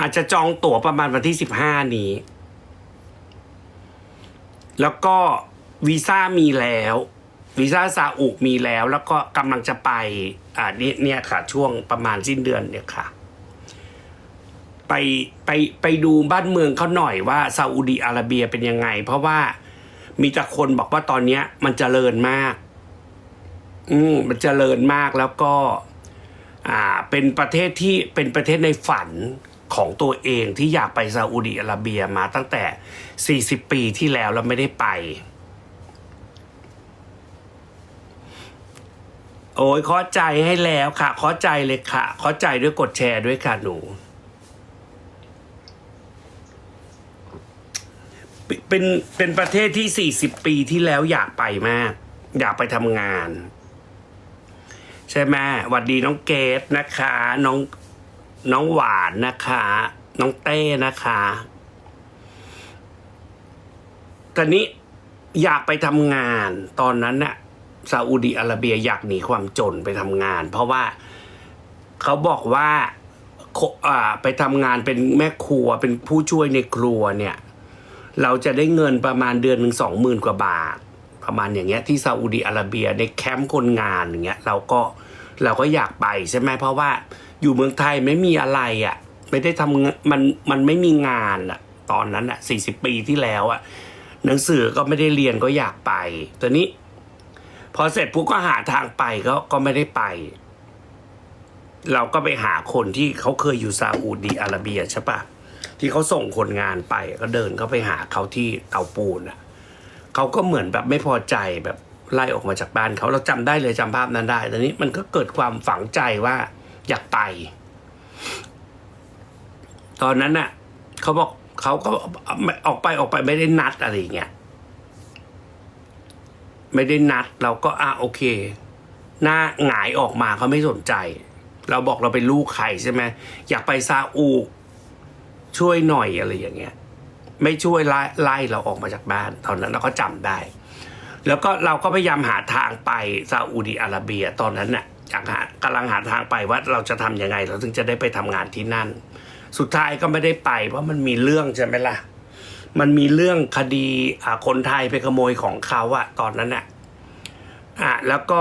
อาจจะจองตั๋วประมาณวันที่สิบห้านี้ แล้วก็วีซ่ามีแล้ววีซ่าซาอุมีแล้ว แล้วก็กำลังจะไป อ่านี่เนี่ยค่ะ ช่วงประมาณสิ้นเดือนเนี่ยค่ะ ไปไปไปดูบ้านเมืองเขาหน่อยว่าซาอุดีอาระเบียเป็นยังไง เพราะว่ามีแต่คนบอกว่าตอนเนี้ย มันเจริญมาก อืมมันเจริญมากแล้วก็ อ่า เป็นประเทศที่เป็นประเทศในฝัน ของตัวเองที่อยากไปซาอุดีอาระเบียมาตั้งแต่ 40 ปีที่แล้วแล้วไม่ได้ไป โอ้ยขอใจให้แล้วค่ะ ขอใจเลยค่ะ ขอใจด้วยกดแชร์ด้วยค่ะหนู เป็นเป็นประเทศที่ 40 ปีที่แล้วอยากไปมาก อยากไปทำงาน ใช่ไหมหวัดดีน้องเกดนะคะ น้อง น้องหวานนะคะ น้องเต้นะคะตอนนี้อยากไปทำงานตอนนั้นน่ะซาอุดีอาระเบียอยากหนีความจนไปทำงาน เพราะว่าเขาบอกว่าโคอ่าไปทำงานเป็นแม่ครัวเป็นผู้ช่วยในครัวเนี่ย เราจะได้เงินประมาณเดือนหนึ่งสองหมื่นกว่าบาท ประมาณอย่างเงี้ยที่ซาอุดีอาระเบียในแคมป์คนงานอย่างเงี้ยเราก็เราก็อยากไปใช่ไหมเพราะว่า อยู่เมืองไทยไม่มีอะไรอะ่ะ ไม่ได้ทำมันมันไม่มีงานอะ่ะ ตอนนั้นอะ่ะสี่สิบปีที่แล้วอะ่ะ หนังสือก็ไม่ได้เรียนก็อยากไปตอนนี้ พอเสร็จปุ๊บก็หาทางไปก็ก็ไม่ได้ไป เราก็ไปหาคนที่เขาเคยอยู่ซาอุดีอาระเบียใช่ปะที่เขาส่งคนงานไปก็เดินเขาไปหาเขาที่เตาปูนอะเขาก็เหมือนแบบไม่พอใจแบบไล่ออกมาจากบ้านเขาเราจำได้เลยจำภาพนั้นได้ตอนนี้มันก็เกิดความฝังใจว่า อยากไปตอนนั้นน่ะเขาบอกเขาก็ออกไปออกไปไม่ได้นัดอะไรเงี้ยไม่ได้นัดเราก็อะโอเค หน้าหงายออกมาเขาไม่สนใจ เราบอกเราเป็นลูกใครใช่ไหมอยากไปซาอุช่วยหน่อยอะไรอย่างเงี้ย ไม่ช่วยไล่ไล่เราออกมาจากบ้านตอนนั้นเราก็จำได้ แล้วก็เราก็พยายามหาทางไปซาอุดีอาระเบียตอนนั้นน่ะ อยากหากำลังหาทางไปว่าเราจะทำยังไง เราถึงจะได้ไปทำงานที่นั่น สุดท้ายก็ไม่ได้ไป เพราะมันมีเรื่องใช่ไหมล่ะ มันมีเรื่องคดีคนไทยไปขโมยของเขาอะตอนนั้นอะอะแล้วก็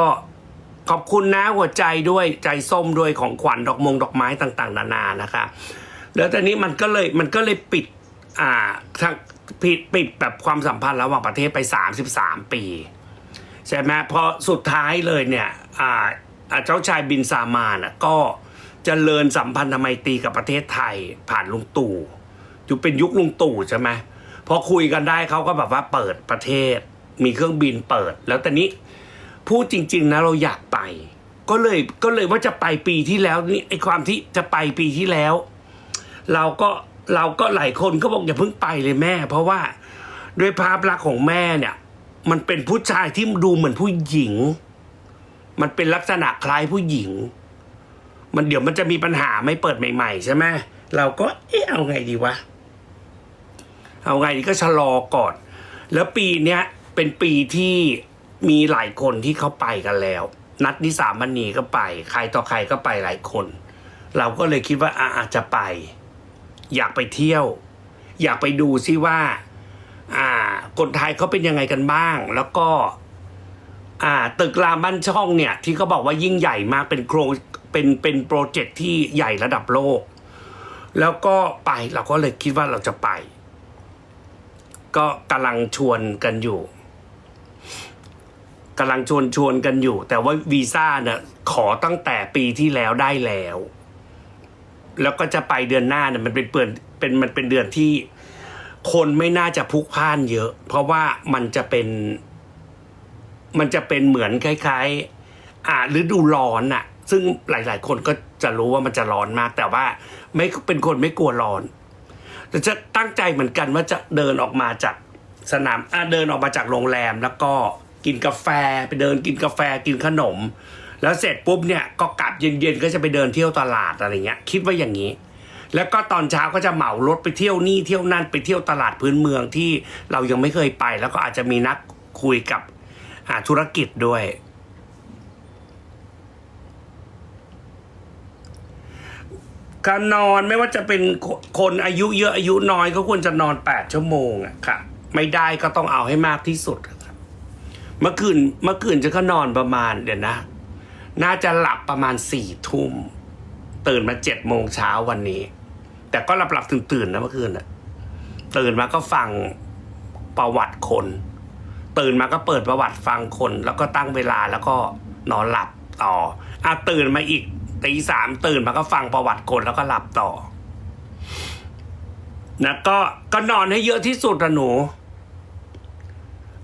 ขอบคุณนะหัวใจด้วยใจส้มด้วยของขวัญดอกมงดอกไม้ต่างๆ นานานะคะ แล้วตอนนี้มันก็เลยมันก็เลยปิดอ่าทางปิดปิดแบบความสัมพันธ์ระหว่างประเทศไปสามสิบสามปี ใช่ไหมพราะสุดท้ายเลยเนี่ยอ่า เจ้าชายบินซามาน่ะก็เจริญสัมพันธไมตรีกับประเทศไทยผ่านลุงตู่อยู่เป็นยุคลุงตู่ใช่ไหมพอคุยกันได้เขาก็แบบว่าเปิดประเทศ มีเครื่องบินเปิด แล้วตอนนี้พูดจริง ๆ นะเราอยากไป ก็เลยก็เลยว่าจะไปปีที่แล้วนี่ไอความที่จะไปปีที่แล้ว เราก็เราก็หลายคนก็บอกอย่าเพิ่งไปเลยแม่ เพราะว่าด้วยภาพลักษณ์ของแม่เนี่ย มันเป็นผู้ชายที่ดูเหมือนผู้หญิง มันเป็นลักษณะคล้ายผู้หญิง มันเดี๋ยวมันจะมีปัญหาไม่เปิดใหม่ๆใช่ไหมเราก็เอ๊ะเอาไงดีวะ เอาไงดีก็ชะลอก่อน แล้วปีเนี้ยเป็นปีที่มีหลายคนที่เขาไปกันแล้ว นัดนิสามณีก็ไป ใครต่อใครก็ไปหลายคน เราก็เลยคิดว่าอะอาจจะไป อยากไปเที่ยว อยากไปดูซิว่า อ่าคนไทยเขาเป็นยังไงกันบ้าง แล้วก็ อ่าตึกรามบ้านช่องเนี่ยที่เขาบอกว่ายิ่งใหญ่มากเป็นโครงเป็นเป็นโปรเจกต์ที่ใหญ่ระดับโลก แล้วก็ไปเราก็เลยคิดว่าเราจะไป ก็กำลังชวนกันอยู่กำลังชวนชวนกันอยู่ แต่ว่าวีซ่าเนี่ยขอตั้งแต่ปีที่แล้วได้แล้ว แล้วก็จะไปเดือนหน้าเนี่ยมันเป็นเปือนเป็นมันเป็นเดือนที่คนไม่น่าจะพลุกพล่านเยอะ เพราะว่ามันจะเป็น มันจะเป็นเหมือนคล้ายๆ อ่าฤดูร้อนน่ะซึ่งหลาย ๆ คนก็จะรู้ว่ามันจะร้อนมาก แต่ว่าไม่เป็นคนไม่กลัวร้อนแต่จะตั้งใจเหมือนกันว่าจะเดินออกมาจากสนามอะเดินออกมาจากโรงแรมแล้วก็กินกาแฟไปเดินกินกาแฟกินขนม แล้วเสร็จปุ๊บเนี่ยก็กลับเย็นๆก็จะไปเดินเที่ยวตลาดอะไรเงี้ย คิดว่าอย่างนี้ แล้วก็ตอนเช้าก็จะเหมารถไปเที่ยวนี่เที่ยวนั่นไปเที่ยวตลาดพื้นเมืองที่เรายังไม่เคยไป แล้วก็อาจจะมีนักคุยกับ อ่าธุรกิจด้วย การนอนไม่ว่าจะเป็นคนอายุเยอะอายุน้อยก็ควรจะนอนแปดชั่วโมงอะค่ะ ไม่ได้ก็ต้องเอาให้มากที่สุดครับเมื่อคืนเมื่อคืนจะก็นอนประมาณเดี๋ยวนะ น่าจะหลับประมาณสี่ทุ่ม ตื่นมาเจ็ดโมงเช้าวันนี้ แต่ก็หลับหลับตื่นตื่นนะเมื่อคืนอะตื่นมาก็ฟังประวัติคน ตื่นมาก็เปิดประวัติฟังคน แล้วก็ตั้งเวลาแล้วก็นอนหลับต่ออะตื่นมาอีกตีสามตื่นมาก็ฟังประวัติคนแล้วก็หลับต่อนะก็ก็นอนให้เยอะที่สุดอะหนู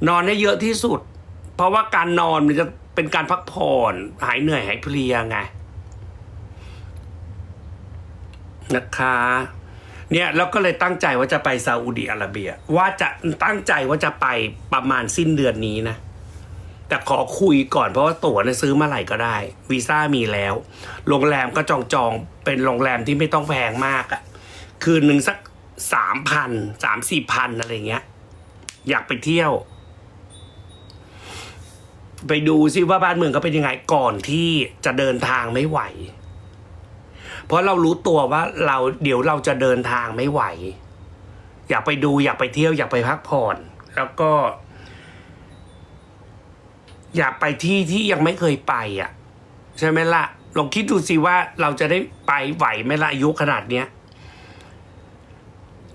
นอนให้เยอะที่สุด เพราะว่าการนอนมันจะเป็นการพักผ่อนหายเหนื่อยหายเพลียไงนะคะ เนี่ยแล้วก็เลยตั้งใจว่าจะไปซาอุดิอาระเบีย ว่าจะตั้งใจว่าจะไปประมาณสิ้นเดือนนี้นะ แต่ขอคุยก่อนเพราะว่าตั๋วเนี่ยซื้อเมื่อไหร่ก็ได้ วีซ่ามีแล้ว โรงแรมก็จองจองเป็นโรงแรมที่ไม่ต้องแพงมากอะ่ะ คืนหนึ่งสักสามพันสามสี่พันอะไรเงี้ย อยากไปเที่ยว ไปดูซิว่าบ้านเมืองเขาเป็นยังไงก่อนที่จะเดินทางไม่ไหว เพราะเรารู้ตัวว่าเราเดี๋ยวเราจะเดินทางไม่ไหว อยากไปดูอยากไปเที่ยวอยากไปพักผ่อน แล้วก็ อยากไปที่ที่ยังไม่เคยไปอะ ใช่ไหมละ่ะลองคิดดูสิว่าเราจะได้ไปไหวไหมละอายุขนาดเนี้ย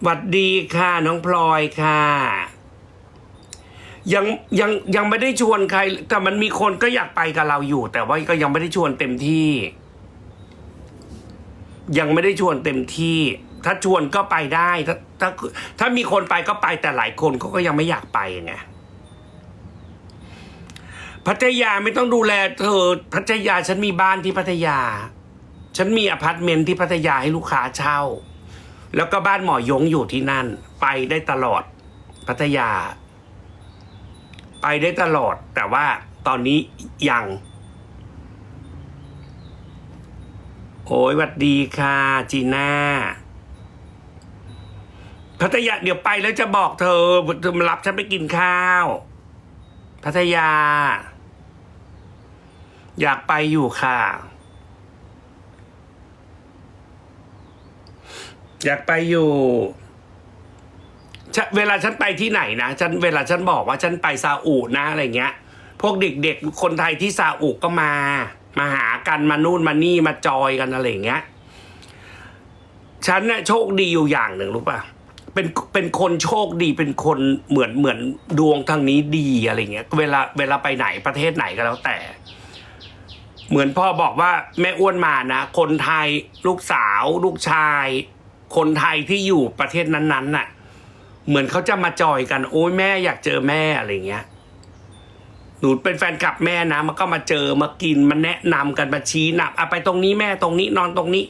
หวัดดีค่ะ น้องพลอยค่ะยังยังยังไม่ได้ชวนใคร แต่มันมีคนก็อยากไปกับเราอยู่ แต่ว่าก็ยังไม่ได้ชวนเต็มที่ ยังไม่ได้ชวนเต็มที่ ถ้าชวนก็ไปได้ ถ้าถ้าถ้ามีคนไปก็ไปแต่หลายคนเขาก็ยังไม่อยากไปไงพัทยาไม่ต้องดูแลเธอ พัทยาฉันมีบ้านที่พัทยา ฉันมีอพาร์ตเมนต์ที่พัทยาให้ลูกค้าเช่า แล้วก็บ้านหมอยงอยู่ที่นั่น ไปได้ตลอด พัทยา ไปได้ตลอด แต่ว่าตอนนี้ยัง โอ้ยหวัดดีค่ะจีน่าพัทยาเดี๋ยวไปแล้วจะบอกเธอเธอมารับฉันไปกินข้าว พัทยา อยากไปอยู่ค่ะ อยากไปอยู่เวลาฉันไปที่ไหนนะฉันเวลาฉันบอกว่าฉันไปซาอุนะอะไรเงี้ย พวกเด็กๆคนไทยที่ซาอุก็มา มาหากันมานู่นมานี่มาจอยกันอะไรเงี้ย ฉันเนี่ยโชคดีอยู่อย่างหนึ่งรู้ป่ะเป็นเป็นคนโชคดีเป็นคนเหมือนเหมือนดวงทางนี้ดีอะไรเงี้ย เวลาเวลาไปไหนประเทศไหนก็แล้วแต่ เหมือนพ่อบอกว่าแม่อ้วนมานะ คนไทยลูกสาว ลูกชาย คนไทยที่อยู่ประเทศนั้นๆน่ะ เหมือนเขาจะมาจอยกัน โอ้ยแม่อยากเจอแม่อะไรเงี้ย หนูเป็นแฟนคลับแม่นะ มันก็มาเจอมากินมาแนะนำกันมาชี้นำอะไปตรงนี้แม่ตรงนี้นอนตรงนี้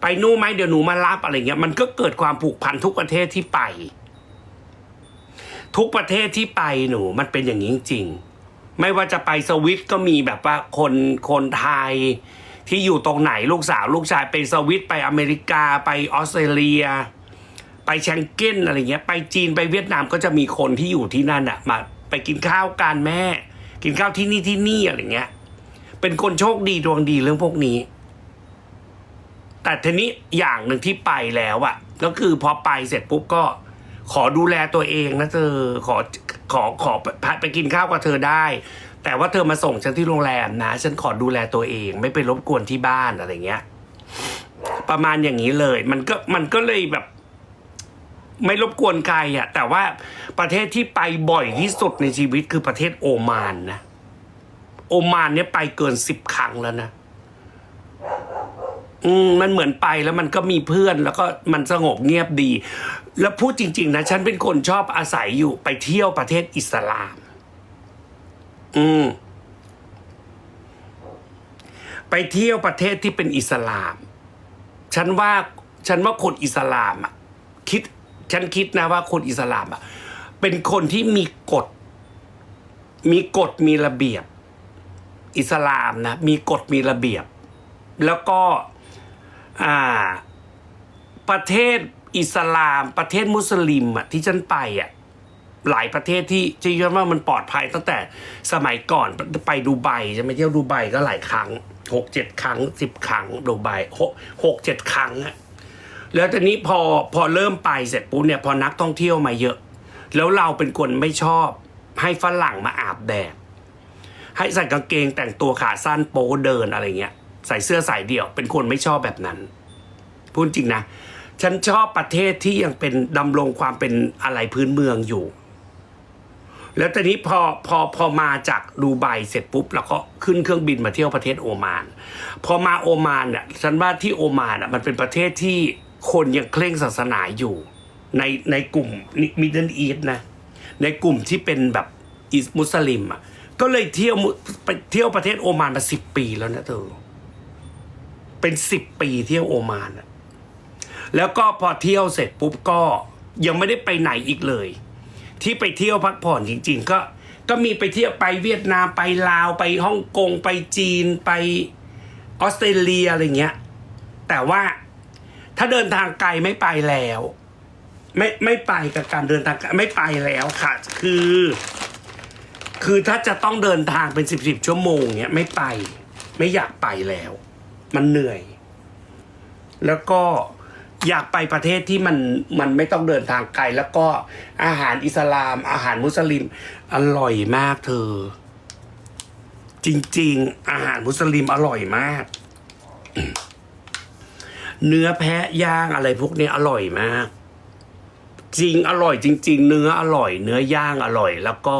ไปนู่นไหมเดี๋ยวหนูมารับอะไรเงี้ยมันก็เกิดความผูกพันทุกประเทศที่ไป ทุกประเทศที่ไปหนู มันเป็นอย่างนี้จริงไม่ว่าจะไปสวิตก็มีแบบว่าคนคนไทย ที่อยู่ตรงไหนลูกสาว ลูกชายไปสวิตไปอเมริกาไปออสเตรเลีย ไปแชงเก้นอะไรเงี้ย ไปจีนไปเวียดนามก็จะมีคนที่อยู่ที่นั่นอะมาไปกินข้าวกันแม่ กินข้าวที่นี่ที่นี่อะไรเงี้ย เป็นคนโชคดีดวงดีเรื่องพวกนี้ แต่ทีนี้อย่างหนึ่งที่ไปแล้วอะก็คือพอไปเสร็จปุ๊บก็ขอดูแลตัวเองนะเธอขอขอขอไปไปกินข้าวกับเธอได้ แต่ว่าเธอมาส่งฉันที่โรงแรมนะ ฉันขอดูแลตัวเอง ไม่ไปรบกวนที่บ้านอะไรเงี้ย ประมาณอย่างนี้เลย มันก็มันก็เลยแบบ ไม่รบกวนใครอะแต่ว่าประเทศที่ไปบ่อยที่สุดในชีวิตคือประเทศโอมานนะ โอมานเนี่ยไปเกินสิบครั้งแล้วนะ อืมมันเหมือนไปแล้วมันก็มีเพื่อนแล้วก็มันสงบเงียบดี แล้วพูดจริง ๆ นะ ฉันเป็นคนชอบอาศัยอยู่ไปเที่ยวประเทศอิสลาม อืม ไปเที่ยวประเทศที่เป็นอิสลาม ฉันว่า ฉันว่าคนอิสลามอะคิด ฉันคิดนะว่าคนอิสลามอะ เป็นคนที่มีกฎ มีกฎมีระเบียบ อิสลามนะ มีกฎมีระเบียบ แล้วก็อ่าประเทศอิสลาม ประเทศมุสลิมอะที่ฉันไปอะหลายประเทศที่ที่คิดว่ามันปลอดภัยตั้งแต่สมัยก่อนไปดูไบจะไปเที่ยวดูไบก็หลายครั้งหกเจ็ดครั้งสิบครั้งดูไบหกหกเจ็ดครั้งอะ แล้วตอนนี้พอพอเริ่มไปเสร็จปุ๊บเนี่ยพอนักท่องเที่ยวมาเยอะ แล้วเราเป็นคนไม่ชอบ ให้ฝรั่งมาอาบแดดให้ใส่กางเกงแต่งตัวขาสั้นโป๊เดินอะไรเงี้ย ใส่เสื้อสายเดี่ยว เป็นคนไม่ชอบแบบนั้นพูดจริงนะฉันชอบประเทศที่ยังเป็นดำรงความเป็นอะไรพื้นเมืองอยู่ แล้วตอนนี้พอพอพอมาจากดูไบเสร็จปุ๊บแล้วก็ขึ้นเครื่องบินมาเที่ยวประเทศโอมาน พอมาโอมานเนี่ยฉันว่าที่โอมานอะมันเป็นประเทศที่ คนยังเคร่งศาสนาอยู่ ในในกลุ่มมิดเดิลอีสนะ ในกลุ่มที่เป็นแบบอิสมุสลิมอะก็เลยเที่ยวมุไปเที่ยวประเทศโอมานมาสิบปีแล้วนะเธอเป็นสิบปีเที่ยวโอมานอะแล้วก็พอเที่ยวเสร็จปุ๊บก็ยังไม่ได้ไปไหนอีกเลย ที่ไปเที่ยวพักผ่อนจริง ๆ ก็ก็มีไปเที่ยวไปเวียดนามไปลาวไปฮ่องกงไปจีนไปออสเตรเลียอะไรเงี้ย แต่ว่า ถ้าเดินทางไกลไม่ไปแล้ว ไม่ไม่ไปกับการเดินทางไม่ไปแล้วค่ะ คือ คือถ้าจะต้องเดินทางเป็นสิบสิบชั่วโมงเนี้ยไม่ไป ไม่อยากไปแล้ว มันเหนื่อย แล้วก็อยากไปประเทศที่มันมันไม่ต้องเดินทางไกล แล้วก็อาหารอิสลาม อาหารมุสลิม อร่อยมากเธอ จริง ๆ อาหารมุสลิมอร่อยมาก เนื้อแพะย่างอะไรพวกนี้อร่อยมากจริงอร่อยจริง ๆ เนื้ออร่อย เนื้อย่างอร่อย แล้วก็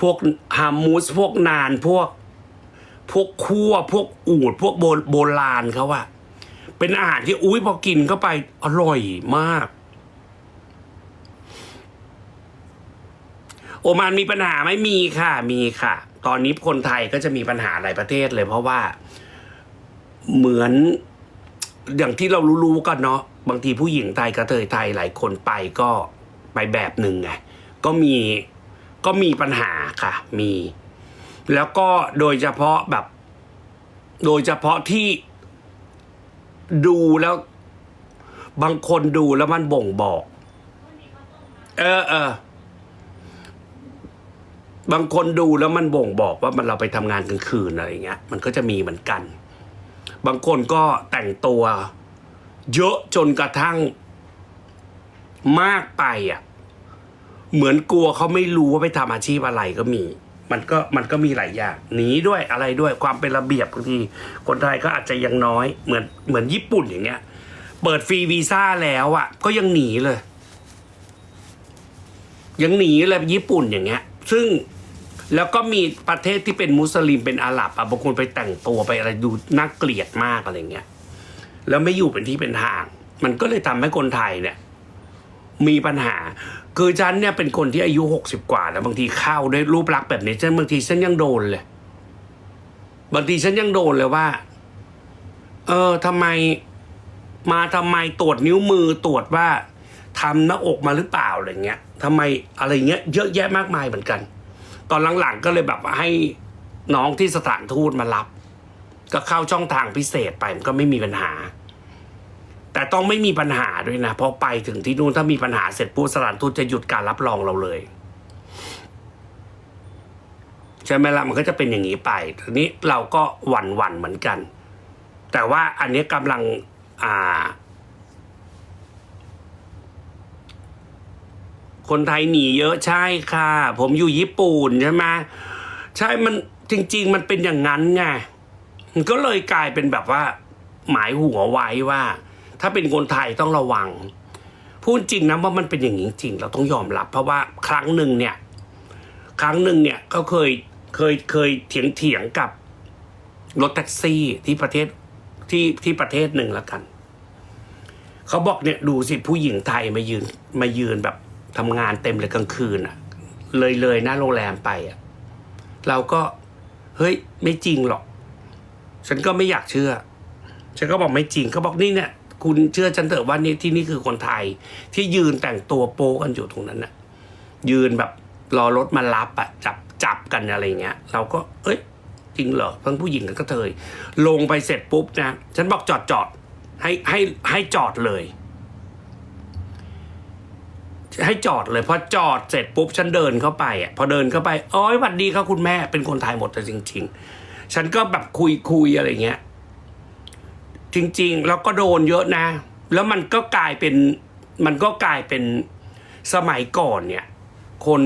พวกฮามูสพวกนานพวก พวกคั่วพวกอูดพวกโบโบราณเขาอะเป็นอาหารที่อุ้ยพอกินเข้าไปอร่อยมาก โอมานมีปัญหาไหมมีค่ะ มีค่ะ ตอนนี้คนไทยก็จะมีปัญหาหลายประเทศเลย เพราะว่าเหมือน อย่างที่เรารู้ๆกันเนาะบางทีผู้หญิงไทยกระเทยไทยหลายคนไปก็ไปแบบหนึ่งไงก็มีก็มีปัญหาค่ะ มี แล้วก็โดยเฉพาะแบบ โดยเฉพาะที่ดูแล้ว บางคนดูแล้วมันบ่งบอก เออเออบางคนดูแล้วมันบ่งบอกว่ามันเราไปทำงานกลางคืนอะไรเงี้ย มันก็จะมีเหมือนกัน บางคนก็แต่งตัว เยอะจนกระทั่งมากไปอะ เหมือนกลัวเขาไม่รู้ว่าไปทำอาชีพอะไรก็มี มันก็มันก็มีหลายอย่างหนีด้วยอะไรด้วยความเป็นระเบียบบางทีคนไทยก็อาจจะยังน้อย เหมือนเหมือนญี่ปุ่นอย่างเงี้ย เปิดฟรีวีซ่าแล้วอะ ก็ยังหนีเลย ยังหนีเลยญี่ปุ่นอย่างเงี้ย ซึ่ง แล้วก็มีประเทศที่เป็นมุสลิมเป็นอาหรับอะบางคนไปแต่งตัวไปอะไรดูน่าเกลียดมากอะไรเงี้ยแล้วไม่อยู่เป็นที่เป็นทาง มันก็เลยทำให้คนไทยเนี่ย มีปัญหา คือฉันเนี่ยเป็นคนที่อายุหกสิบกว่าแล้วบางทีเข้าด้วยรูปลักษณ์แบบนี้ฉันบางทีฉันยังโดนเลย บางทีฉันยังโดนเลยว่า เออทำไมมาทำไมตรวจนิ้วมือตรวจว่าทำหน้าอกมาหรือเปล่าอะไรเงี้ยทำไมอะไรเงี้ย เยอะแยะมากมายเหมือนกัน ตอนหลังๆก็เลยแบบว่าให้น้องที่สถานทูตมารับ ก็เข้าช่องทางพิเศษไปมันก็ไม่มีปัญหา แต่ต้องไม่มีปัญหาด้วยนะเพราะไปถึงที่นู่นถ้ามีปัญหาเสร็จปุ๊บสถานทูตจะหยุดการรับรองเราเลยใช่ไหมละ่ะมันก็จะเป็นอย่างนี้ไปทีนี้เราก็หวั่นหวั่นๆเหมือนกัน แต่ว่าอันนี้กำลังอ่า คนไทยหนีเยอะใช่ค่ะ ผมอยู่ญี่ปุ่นใช่ไหมใช่มันจริง ๆ มันเป็นอย่างนั้นไงมันก็เลยกลายเป็นแบบว่า หมายหัวไว้ว่า ถ้าเป็นคนไทยต้องระวัง พูดจริงนะว่ามันเป็นอย่างนี้จริง เราต้องยอมรับ เพราะว่าครั้งหนึ่งเนี่ย ครั้งหนึ่งเนี่ยก็เคยเคยเคยเถียงเถียงกับรถแท็กซี่ที่ประเทศที่ที่ประเทศหนึ่งแล้วกัน เขาบอกเนี่ยดูสิผู้หญิงไทยมายืนมายืนแบบ ทำงานเต็มเลยกลางคืนอะเลยเลยหน้าโรงแรมไปอะเราก็เฮ้ยไม่จริงหรอก ฉันก็ไม่อยากเชื่อ ฉันก็บอกไม่จริงเขาบอกนี่เนี่ย คุณเชื่อฉันเถอะว่านี่ที่นี่คือคนไทย ที่ยืนแต่งตัวโป๊กันอยู่ตรงนั้นน่ะ ยืนแบบรอรถมารับอะจับจับกันอะไรเงี้ย เราก็ เอ้ย จริงเหรอทั้งผู้หญิงกับกระเทยลงไปเสร็จปุ๊บนะ ฉันบอกจอดจอดให้ให้ให้จอดเลย ให้จอดเลยพอจอดเสร็จปุ๊บฉันเดินเข้าไปอะพอเดินเข้าไปโอ้ยหวัดดีครับคุณแม่เป็นคนไทยหมดแต่จริง ๆ ฉันก็แบบคุยคุยอะไรเงี้ยจริงๆ แล้วก็โดนเยอะนะ แล้วมันก็กลายเป็นมันก็กลายเป็นสมัยก่อนเนี่ย คน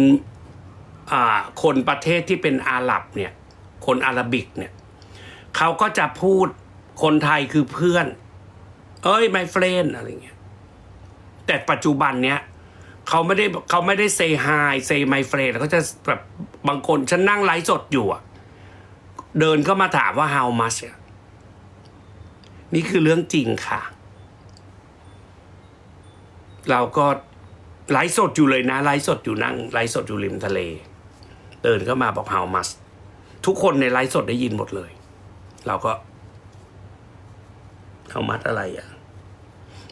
อ่าคนประเทศที่เป็นอาหรับเนี่ย คนอาหรับิกเนี่ยเขาก็จะพูดคนไทยคือเพื่อน เอ้ย my friend อะไรเงี้ยแต่ปัจจุบันเนี้ย เขาไม่ได้เขาไม่ได้ say hi say my friend เขาจะแบบบางคนฉันนั่งไลฟ์สดอยู่อะเดินเข้ามาถามว่า how much นี่คือเรื่องจริงค่ะ เราก็ไลฟ์สดอยู่เลยนะไลฟ์สดอยู่นั่งไลฟ์สดอยู่ริมทะเล เดินเข้ามาบอก how much ทุกคนในไลฟ์สดได้ยินหมดเลย เราก็ how much อะไรอะ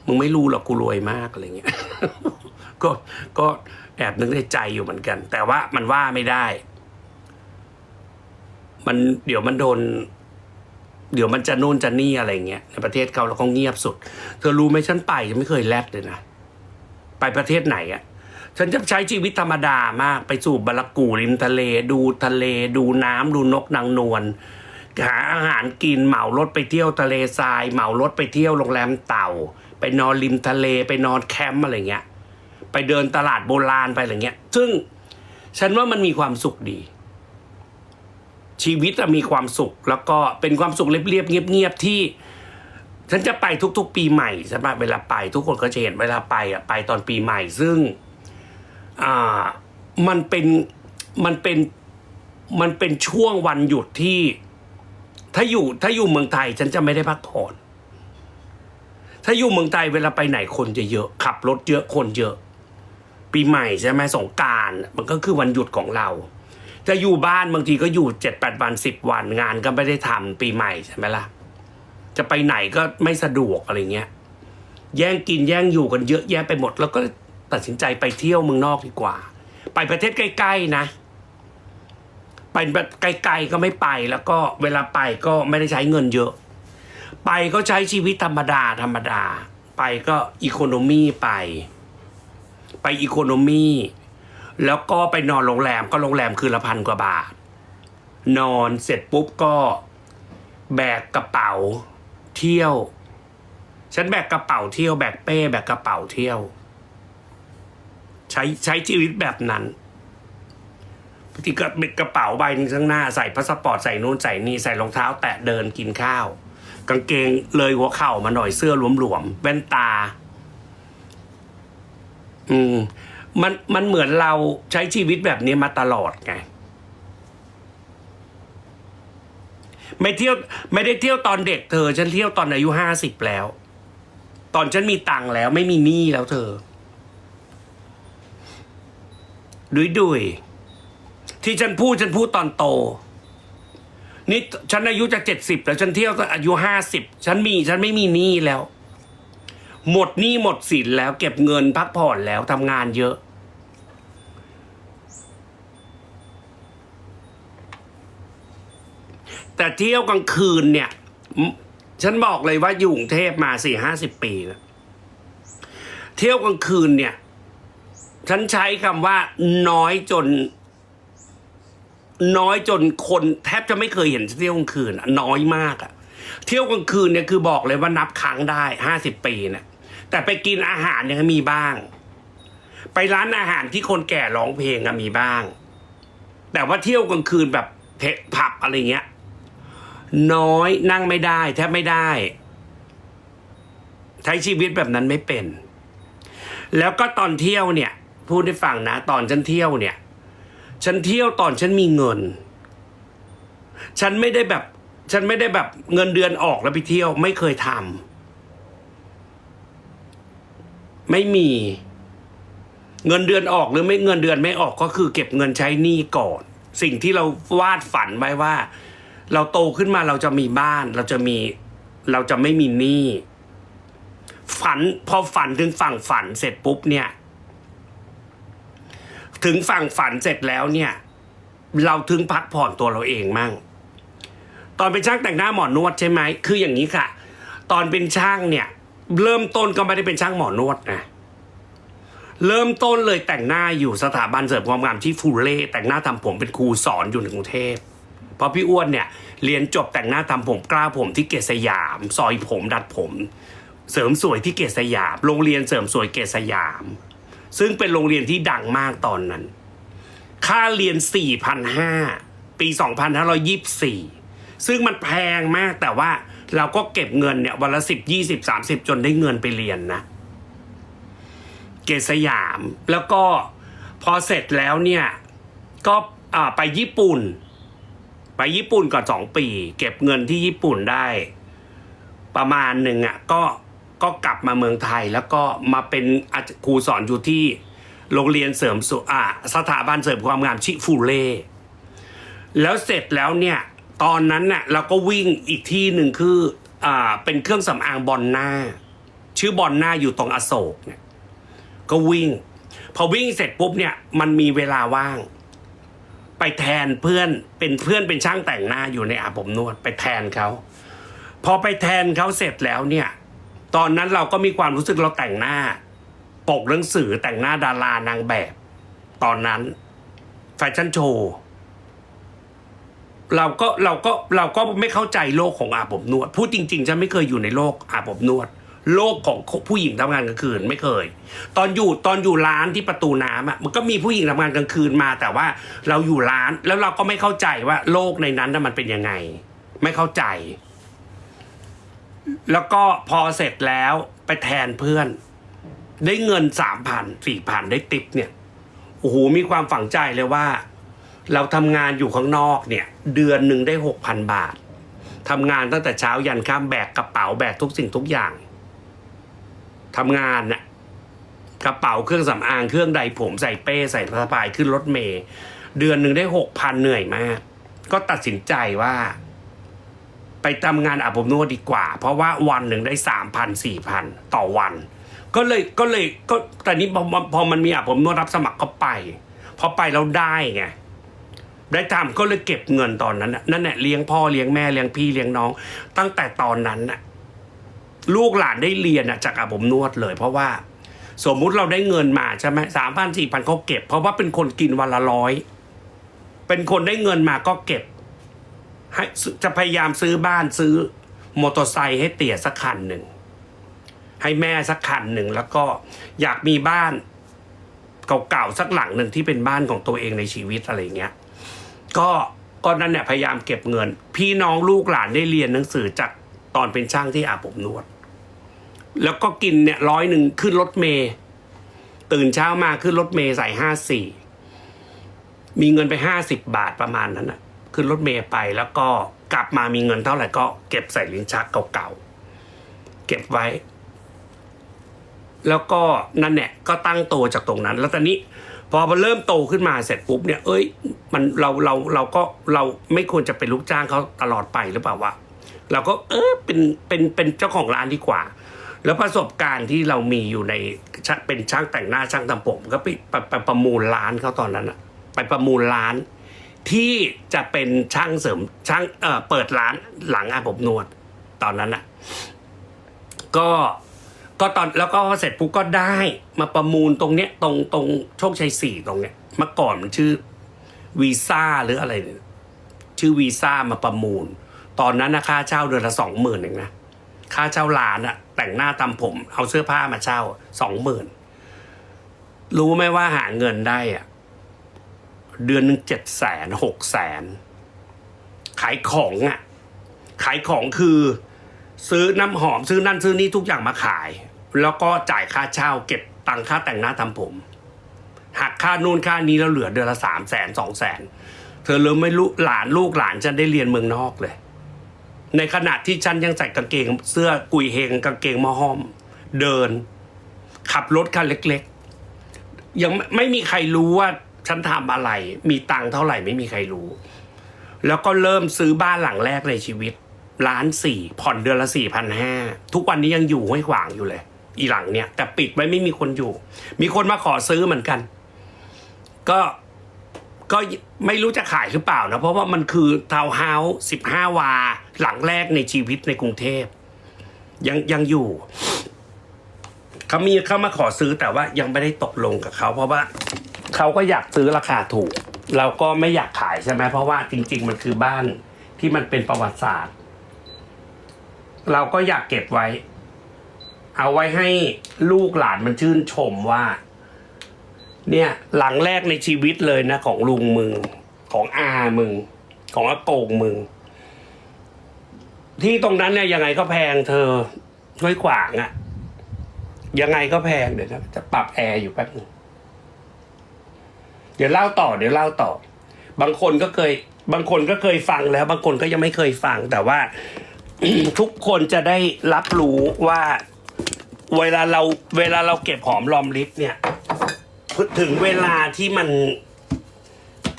มึงไม่รู้หรอกกูรวยมากอะไรเงี้ย ก็ก็แอบนึกในใจอยู่เหมือนกัน แต่ว่ามันว่าไม่ได้ มันเดี๋ยวมันโดน เดี๋ยวมันจะโน่นจะนี่อะไรเงี้ยในประเทศเขาเราก็เงียบสุด เธอรู้ไหมฉันไปยังไม่เคยแลดเลยนะไปประเทศไหนอะฉันจะใช้ชีวิตธรรมดามากไปสู่บารากูริมทะเล ดูทะเล ดูน้ำดูนกนางนวลหาอาหารกินเหมารถไปเที่ยวทะเลทราย เหมารถไปเที่ยวโรงแรมเต่า ไปนอนริมทะเลไปนอนแคมป์อะไรเงี้ย ไปเดินตลาดโบราณไปอะไรเงี้ย ซึ่งฉันว่ามันมีความสุขดี ชีวิตอะมีความสุข แล้วก็เป็นความสุขเรียบๆเงียบๆที่ ฉันจะไปทุก ๆ ปีใหม่ใช่ไหมเวลาไป ทุกคนก็จะเห็นเวลาไปอะไปตอนปีใหม่ ซึ่งอ่ามันเป็นมันเป็นมันเป็นช่วงวันหยุดที่ ถ้าอยู่ถ้าอยู่เมืองไทยฉันจะไม่ได้พักผ่อนถ้าอยู่เมืองไทยเวลาไปไหนคนจะเยอะ ขับรถเยอะคนเยอะ ปีใหม่ใช่ไหมสงการมันก็คือวันหยุดของเรา จะอยู่บ้านบางทีก็อยู่เจ็ดแปดวันสิบวันงานก็ไม่ได้ทำปีใหม่ใช่ไหมล่ะ จะไปไหนก็ไม่สะดวกอะไรเงี้ย แย่งกินแย่งอยู่กันเยอะแยะไปหมด แล้วก็ตัดสินใจไปเที่ยวเมืองนอกดีกว่า ไปประเทศใกล้ๆนะ ไปแบบไกลๆก็ไม่ไปแล้วก็เวลาไปก็ไม่ได้ใช้เงินเยอะ ไปก็ใช้ชีวิตธรรมดาธรรมดา ไปก็อีโคโนมี่ไป ไปอีโคโนมี่แล้วก็ไปนอนโรงแรมก็โรงแรมคืนละพันกว่าบาท นอนเสร็จปุ๊บก็แบกกระเป๋าเที่ยว ฉันแบกกระเป๋าเที่ยวแบกเป้แบกกระเป๋าเที่ยว ใช้ใช้ชีวิตแบบนั้นทีก็เป็นกระเป๋าใบหนึงข้างหน้าใส่พาสปอร์ตใส่นู่นใส่นี่ใส่รองเท้า แตะเดินกินข้าว กางเกงเลยหัวเข่ามาหน่อยเสื้อหลวมๆแว่นตา อืมมันมันเหมือนเราใช้ชีวิตแบบนี้มาตลอดไง ไม่เที่ยวไม่ได้เที่ยวตอนเด็กเธอ ฉันเที่ยวตอนอายุห้าสิบแล้ว ตอนฉันมีตังค์แล้วไม่มีหนี้แล้วเธอ ดุยดุยที่ฉันพูดฉันพูดตอนโต นี่ฉันอายุจะเจ็ดสิบแล้วฉันเที่ยวตอนอายุห้าสิบฉันมีฉันไม่มีหนี้แล้ว หมดหนี้หมดสินแล้วเก็บเงินพักผ่อนแล้วทำงานเยอะ แต่เที่ยวกลางคืนเนี่ย ฉันบอกเลยว่าอยู่กรุงเทพมาสี่ห้าสิบปีแล้วเที่ยวกลางคืนเนี่ย ฉันใช้คำว่าน้อยจน น้อยจนคนแทบจะไม่เคยเห็นเที่ยวกลางคืนน้อยมากอะเที่ยวกลางคืนเนี่ยคือบอกเลยว่านับครั้งได้ห้าสิบปีเนี่ย แต่ไปกินอาหารยังมีบ้าง ไปร้านอาหารที่คนแก่ร้องเพลงอะมีบ้าง แต่ว่าเที่ยวกลางคืนแบบเทะผับอะไรเงี้ย น้อยนั่งไม่ได้ แทบไม่ได้ ใช้ชีวิตแบบนั้นไม่เป็น แล้วก็ตอนเที่ยวเนี่ย พูดให้ฟังนะ ตอนฉันเที่ยวเนี่ย ฉันเที่ยวตอนฉันมีเงิน ฉันไม่ได้แบบ ฉันไม่ได้แบบเงินเดือนออกแล้วไปเที่ยวไม่เคยทำ ไม่มี เงินเดือนออกหรือไม่เงินเดือนไม่ออกก็คือ เก็บเงินใช้หนี้ก่อน สิ่งที่เราวาดฝันไว้ว่า เราโตขึ้นมาเราจะมีบ้าน เราจะมีเราจะไม่มีหนี้ฝันพอฝันถึงฝั่งฝันเสร็จปุ๊บเนี่ย ถึงฝั่งฝันเสร็จแล้วเนี่ย เราถึงพักผ่อนตัวเราเองมั่ง ตอนเป็นช่างแต่งหน้าหมอนวดใช่ไหมคืออย่างนี้ค่ะ ตอนเป็นช่างเนี่ย เริ่มต้นก็ไม่ได้เป็นช่างหมอนวดนะเริ่มต้นเลยแต่งหน้าอยู่สถาบันเสริมความงามที่ฟูเล่แต่งหน้าทำผมเป็นครูสอนอยู่ในกรุงเทพเพราะพี่อ้วนเนี่ยเรียนจบแต่งหน้าทำผมกล้าผมที่เกษยาม ซอยผมดัดผม เสริมสวยที่เกษยาม โรงเรียนเสริมสวยเกษยาม ซึ่งเป็นโรงเรียนที่ดังมากตอนนั้น ค่าเรียน 4,500 ปี 2524 ซึ่งมันแพงมากแต่ว่า เราก็เก็บเงินเนี่ยวันละ10 20 30จนได้เงินไปเรียนนะ เกษสยามแล้วก็พอเสร็จแล้วเนี่ยก็ไปญี่ปุ่น ไปญี่ปุ่นก่อนสองปี เก็บเงินที่ญี่ปุ่นได้ ประมาณหนึ่งอะก็ก็กลับมาเมืองไทยแล้วก็มาเป็นครูสอนอยู่ที่โรงเรียนเสริมสุอ่าสถาบันเสริมความงามชิฟูเล่แล้วเสร็จแล้วเนี่ย ตอนนั้นน่ะเราก็วิ่งอีกที่หนึ่งคืออ่าเป็นเครื่องสำอางบอลหน้า ชื่อบอลหน้าอยู่ตรงอโศกเนี่ยก็วิ่ง พอวิ่งเสร็จปุ๊บเนี่ยมันมีเวลาว่าง ไปแทนเพื่อนเป็นเพื่อนเป็นช่างแต่งหน้าอยู่ในอาบอบนวดไปแทนเขาพอไปแทนเขาเสร็จแล้วเนี่ย ตอนนั้นเราก็มีความรู้สึกเราแต่งหน้า ปกหนังสือแต่งหน้าดารานางแบบ ตอนนั้น แฟชั่นโชว์ เราก็เราก็เราก็ไม่เข้าใจโลกของอาบอบนวด พูดจริงๆฉันไม่เคยอยู่ในโลกอาบอบนวด โลกของผู้หญิงทำงานกลางคืนไม่เคย ตอนอยู่ตอนอยู่ร้านที่ประตูน้ำอะมันก็มีผู้หญิงทำงานกลางคืนมา แต่ว่าเราอยู่ร้านแล้วเราก็ไม่เข้าใจว่าโลกในนั้นมันเป็นยังไง ไม่เข้าใจ แล้วก็พอเสร็จแล้วไปแทนเพื่อน ได้เงินสามพันสี่พันได้ติปเนี่ยโอ้โหมีความฝังใจเลยว่า เราทำงานอยู่ข้างนอกเนี่ย เดือนหนึ่งได้หกพันบาททำงานตั้งแต่เช้ายันค่ำแบกกระเป๋าแบกทุกสิ่งทุกอย่างทำงานน่ะกระเป๋าเครื่องสำอางเครื่องใดผมใส่เป้ใส่สะพายขึ้นรถเมย์เดือนหนึ่งได้หกพันเหนื่อยมาก ก็ตัดสินใจว่า ไปทำงานอาบอบนวดดีกว่า เพราะว่าวันหนึ่งได้สามพันสี่พันต่อวัน ก็เลยก็เลยก็แต่นี้พอพอมันมีอาบอบนวดรับสมัครก็ไปพอไปแล้วได้ไง ได้ทำก็เลยเก็บเงินตอนนั้นน่ะนั่นแหละเลี้ยงพ่อเลี้ยงแม่เลี้ยงพี่เลี้ยงน้อง ตั้งแต่ตอนนั้นน่ะลูกหลานได้เรียนน่ะจากอาบอบนวดเลย เพราะว่า สมมุติเราได้เงินมาใช่ไหมสามพันสี่พันเขาเก็บ เพราะว่าเป็นคนกินวันละร้อยเป็นคนได้เงินมาก็เก็บให้จะพยายามซื้อบ้านซื้อมอเตอร์ไซค์ให้เตี่ยสักคันหนึ่งให้แม่สักคันหนึ่งแล้วก็อยากมีบ้านเก่าๆสักหลังหนึ่งที่เป็นบ้านของตัวเองในชีวิตอะไรเงี้ย ก็ก็นั่นเนี่ยพยายามเก็บเงิน พี่น้องลูกหลานได้เรียนหนังสือจากตอนเป็นช่างที่อาบอบนวด แล้วก็กินเนี่ยร้อยหนึ่งขึ้นรถเมย์ตื่นเช้ามาขึ้นรถเมย์ใส่ห้าสี่มีเงินไปห้าสิบบาทประมาณนั้นนะขึ้นรถเมย์ไปแล้วก็กลับมามีเงินเท่าไหร่ก็เก็บใส่ลิ้นชักเก่าๆเก็บไว้ แล้วก็นั่นแหละก็ตั้งโตจากตรงนั้น แล้วตอนนี้ พอมันเริ่มโตขึ้นมาเสร็จปุ๊บเนี่ย เอ้ย มันเราเราเราก็เราไม่ควรจะเป็นลูกจ้างเขาตลอดไปหรือเปล่าวะเราก็เออเป็นเป็นเป็นเจ้าของร้านดีกว่า แล้วประสบการณ์ที่เรามีอยู่ในเป็นช่างแต่งหน้าช่างทำผม ก็ไปไปไปประมูลร้านเขาตอนนั้นอะไปประมูลร้าน ที่จะเป็นช่างเสริมช่างเออเปิดร้านหลังอาบอบนวดตอนนั้นอะก็ ก็ตอนแล้วก็เสร็จปุ๊บก็ได้มาประมูลตรงเนี้ยตรงตรงโชคชัยสี่ตรงเนี้ยเมื่อก่อนมันชื่อวีซ่าหรืออะไรเนี่ยชื่อวีซ่ามาประมูล ตอนนั้นนะค่าเช่าเดือนละสองหมื่นเองนะค่าเช่าร้านอะแต่งหน้าทำผม เอาเสื้อผ้ามาเช่าสองหมื่นรู้ไหมว่าหาเงินได้อะเดือนหนึ่งเจ็ดแสนหกแสนขายของอะขายของคือ ซื้อน้ำหอมซื้อนั่นซื้อนี่ทุกอย่างมาขาย แล้วก็จ่ายค่าเช่าเก็บตังค่าแต่งหน้าทำผม หักค่านู่นค่านี้แล้วเหลือเดือนละสามแสนสองแสนเธอเลยไม่รู้หลานลูกหลานฉันได้เรียนเมืองนอกเลย ในขณะที่ฉันยังใส่กางเกง เสื้อกุยเฮงกางเกงมอห้อม เดิน ขับรถคันเล็กๆ ยังไม่ไม่มีใครรู้ว่าฉันทำอะไร มีตังค์เท่าไหร่ไม่มีใครรู้ แล้วก็เริ่มซื้อบ้านหลังแรกในชีวิตล้านสี่ผ่อนเดือนละสี่พันห้าทุกวันนี้ยังอยู่ห้วยขวางอยู่เลย อีหลังเนี่ย แต่ปิดไว้ไม่มีคนอยู่ มีคนมาขอซื้อเหมือนกัน ก็ก็ไม่รู้จะขายหรือเปล่านะ เพราะว่ามันคือทาวน์เฮาส์สิบห้าวา หลังแรกในชีวิตในกรุงเทพ ยังยังอยู่เขามีเข้ามาขอซื้อแต่ว่ายังไม่ได้ตกลงกับเขา เพราะว่าเขาก็อยากซื้อราคาถูก เราก็ไม่อยากขายใช่ไหมเพราะว่าจริง ๆ มันคือบ้านที่มันเป็นประวัติศาสตร์ เราก็อยากเก็บไว้ เอาไว้ให้ลูกหลานมันชื่นชมว่า เนี่ยหลังแรกในชีวิตเลยนะ ของลุงมึง ของอามึง ของอาโกงมึง ที่ตรงนั้นเนี่ยยังไงก็แพงเธอช่วยขวางอะยังไงก็แพงเดี๋ยวนะจะปรับแอร์อยู่แป๊บนึงเดี๋ยวเล่าต่อเดี๋ยวเล่าต่อ บางคนก็เคย บางคนก็เคยฟังแล้ว บางคนก็ยังไม่เคยฟัง แต่ว่า ทุกคนจะได้รับรู้ว่า เวลาเราเวลาเราเก็บหอมรอมริบเนี่ยถึงเวลาที่มัน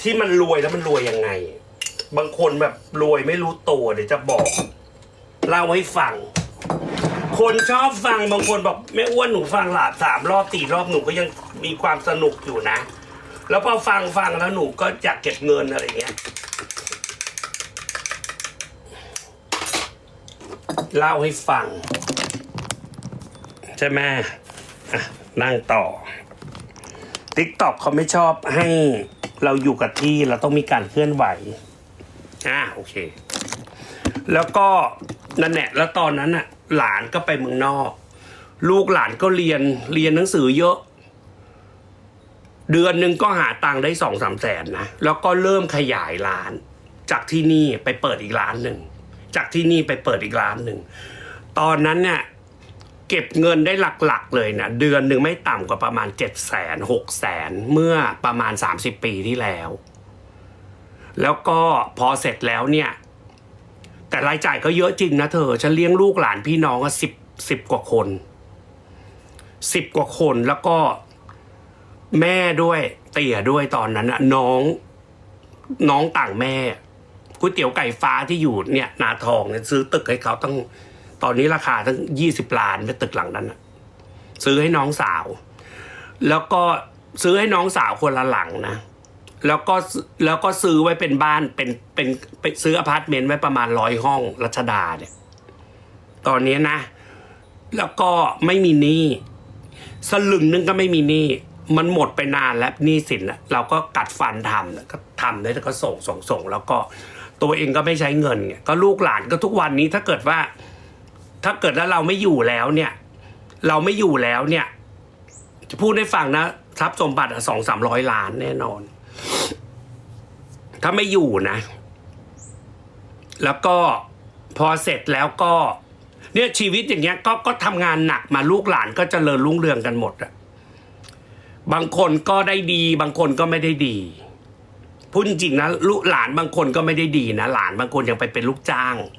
ที่มันรวยแล้วมันรวยยังไง บางคนแบบรวยไม่รู้ตัวเดี๋ยวจะบอกเล่าให้ฟัง คนชอบฟังบางคนบอกแม่อ้วนหนูฟังหลาบสามรอบสี่รอบหนูก็ยังมีความสนุกอยู่นะ แล้วพอฟังฟังแล้วหนูก็อยากเก็บเงินอะไรเงี้ยเล่าให้ฟัง ใช่ไหมอะนั่งต่อ t ิ k t o k เขาไม่ชอบให้เราอยู่กับที่เราต้องมีการเคลื่อนไหวอ่าโอเค แล้วก็นั่นแหละแล้วตอนนั้นน่ะ หลานก็ไปเมืองนอก ลูกหลานก็เรียนเรียนหนังสือเยอะ เดือนหนึ่งก็หาตังค์ได้สองสามแสนนะแล้วก็เริ่มขยายร้าน จากที่นี่ไปเปิดอีกร้านหนึ่งจากที่นี่ไปเปิดอีกร้านหนึ่งตอนนั้นเนี่ย เก็บเงินได้หลักๆเลยนะเดือนหนึ่งไม่ต่ำกว่าประมาณเจ็ดแสนหกแสนเมื่อประมาณสามสิบปีที่แล้ว แล้วก็พอเสร็จแล้วเนี่ย แต่รายจ่ายก็เยอะจริงนะเธอ ฉันเลี้ยงลูกหลานพี่น้องอะสิบสิบกว่าคนสิบกว่าคนแล้วก็แม่ด้วยเตี่ยด้วยตอนนั้นอะน้อง น้องต่างแม่ก๋วยเตี๋ยวไก่ฟ้าที่อยู่เนี่ย นาทองเนี่ยซื้อตึกให้เขาตั้ง ตอนนี้ราคาตั้งยี่สิบล้านในตึกหลังนั้นนะซื้อให้น้องสาว แล้วก็ซื้อให้น้องสาวคนละหลังนะ แล้วก็แล้วก็ซื้อไว้เป็นบ้านเป็นเป็นปนซื้ออพาร์ตเมนต์ไว้ประมาณร้อยห้องรัชดาเนี่ย ตอนนี้นะ แล้วก็ไม่มีหนี้สลึงนึงก็ไม่มีหนี้มันหมดไปนานแล้วหนี้สินอะเราก็กัดฟันทำก็ทำได้แล้วก็ส่งส่งส่ง แล้วก็ตัวเองก็ไม่ใช้เงินไงก็ลูกหลานก็ทุกวันนี้ถ้าเกิดว่า ถ้าเกิดว่าเราไม่อยู่แล้วเนี่ย เราไม่อยู่แล้วเนี่ย จะพูดให้ฟังนะทรัพย์สมบัติสองสามร้อยล้านแน่นอน ถ้าไม่อยู่นะ แล้วก็พอเสร็จแล้วก็ เนี่ยชีวิตอย่างเงี้ยก็ก็ทำงานหนักมาลูกหลานก็เจริญรุ่งเรืองกันหมดอะบางคนก็ได้ดี บางคนก็ไม่ได้ดีพูดจริงนะลูกหลานบางคนก็ไม่ได้ดีนะหลานบางคนยังไปเป็นลูกจ้าง